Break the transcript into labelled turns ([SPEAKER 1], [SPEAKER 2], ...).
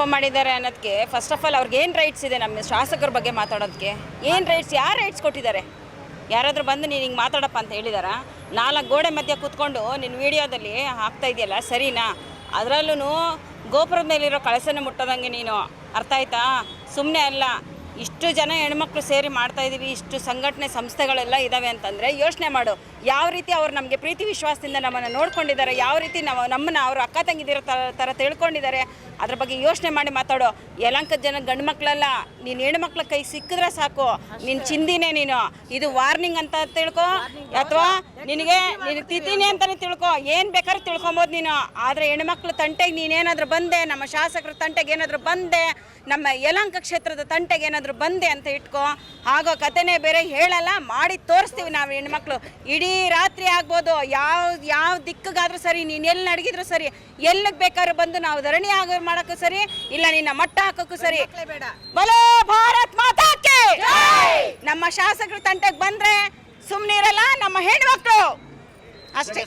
[SPEAKER 1] ಆರೋಪ ಮಾಡಿದ್ದಾರೆ ಅನ್ನೋದಕ್ಕೆ ಫಸ್ಟ್ ಆಫ್ ಆಲ್ ಅವ್ರಿಗೆ ಏನು ರೈಟ್ಸ್ ಇದೆ ನಮ್ಮ ಶಾಸಕರ ಬಗ್ಗೆ ಮಾತಾಡೋದಕ್ಕೆ ಏನು ರೈಟ್ಸ್ ಯಾರು ರೈಟ್ಸ್ ಕೊಟ್ಟಿದ್ದಾರೆ? ಯಾರಾದರೂ ಬಂದು ನೀನು ಹಿಂಗೆ ಮಾತಾಡಪ್ಪ ಅಂತ ಹೇಳಿದಾರಾ? ನಾಲ್ಕು ಗೋಡೆ ಮಧ್ಯೆ ಕೂತ್ಕೊಂಡು ನಿನ್ನ ವಿಡಿಯೋದಲ್ಲಿ ಹಾಕ್ತಾ ಇದೆಯಲ್ಲ, ಸರಿನಾ? ಅದರಲ್ಲೂ ಗೋಪುರದ ಮೇಲಿರೋ ಕಳಸನ ಮುಟ್ಟೋದಂಗೆ ನೀನು. ಅರ್ಥ ಆಯ್ತಾ? ಸುಮ್ಮನೆ ಅಲ್ಲ. ಇಷ್ಟು ಜನ ಹೆಣ್ಮಕ್ಳು ಸೇರಿ ಮಾಡ್ತಾ ಇದ್ದೀವಿ ಇಷ್ಟು ಸಂಘಟನೆ ಸಂಸ್ಥೆಗಳೆಲ್ಲ ಇದ್ದಾವೆ ಅಂತಂದರೆ ಯೋಚನೆ ಮಾಡು. ಯಾವ ರೀತಿ ಅವ್ರು ನಮಗೆ ಪ್ರೀತಿ ವಿಶ್ವಾಸದಿಂದ ನಮ್ಮನ್ನು ನೋಡ್ಕೊಂಡಿದ್ದಾರೆ ಯಾವ ರೀತಿ ನಾವು ನಮ್ಮನ್ನು ಅವರು ಅಕ್ಕ ತಂಗಿದಿರೋ ಥರ ಥರ ತಿಳ್ಕೊಂಡಿದ್ದಾರೆ ಅದ್ರ ಬಗ್ಗೆ ಯೋಚನೆ ಮಾಡಿ ಮಾತಾಡು. ಯಲಂಕದ ಜನ ಗಂಡು ಮಕ್ಕಳಲ್ಲ ನೀನು ಹೆಣ್ಮಕ್ಳ ಕೈ ಸಿಕ್ಕಿದ್ರೆ ಸಾಕು ನಿನ್ನ ಚಿಂದಿನೇ ನೀನು. ಇದು ವಾರ್ನಿಂಗ್ ಅಂತ ತಿಳ್ಕೊ ಅಥವಾ ನಿನಗೆ ನಿನಗೆ ತಿದ್ದೀನಿ ಅಂತಲೇ ತಿಳ್ಕೊ. ಏನು ಬೇಕಾದ್ರೂ ತಿಳ್ಕೊಬೋದು ನೀನು. ಆದರೆ ಹೆಣ್ಮಕ್ಳು ತಂಟೆಗೆ ನೀನೇನಾದರೂ ಬಂದೆ ನಮ್ಮ ಶಾಸಕರ ತಂಟೆಗೆ ಏನಾದರೂ ಬಂದೆ ನಮ್ಮ ಯಲಂಕ ಕ್ಷೇತ್ರದ ತಂಟೆಗೆ ಏನಾದರೂ ಬಂದೆ ಅಂತ ಇಟ್ಕೊ. ಆಗೋ ಕಥೆನೇ ಬೇರೆ ಹೇಳಲ್ಲ ಮಾಡಿ ತೋರಿಸ್ತೀವಿ ನಾವು ಹೆಣ್ಮಕ್ಳು. ಇಡೀ ರಾತ್ರಿ ಆಗ್ಬೋದು ಯಾವ ಯಾವ ದಿಕ್ಕಿಗಾದ್ರೂ ಸರಿ ನೀನು ಎಲ್ಲಿ ನಡಗಿದ್ರು ಸರಿ ಎಲ್ಲಿಗೆ ಬೇಕಾದ್ರೂ ಬಂದು ನಾವು ಧರಣಿ ಆಗೋ ಮಾಡೋಕ್ಕೂ ಸರಿ ಇಲ್ಲ ನಿನ್ನ ಮಟ್ಟ ಹಾಕೋಕ್ಕೂ ಸರಿ. ಬಲೋ ಭಾರತ್ ಮಾತಾಕೆ ನಮ್ಮ ಶಾಸಕರ ತಂಟೆಗೆ ಬಂದ್ರೆ ಸುಮ್ಮನಿರಲ್ಲ ನಮ್ಮ ಹೆಣ್ಮಕ್ಳು ಅಷ್ಟೇ.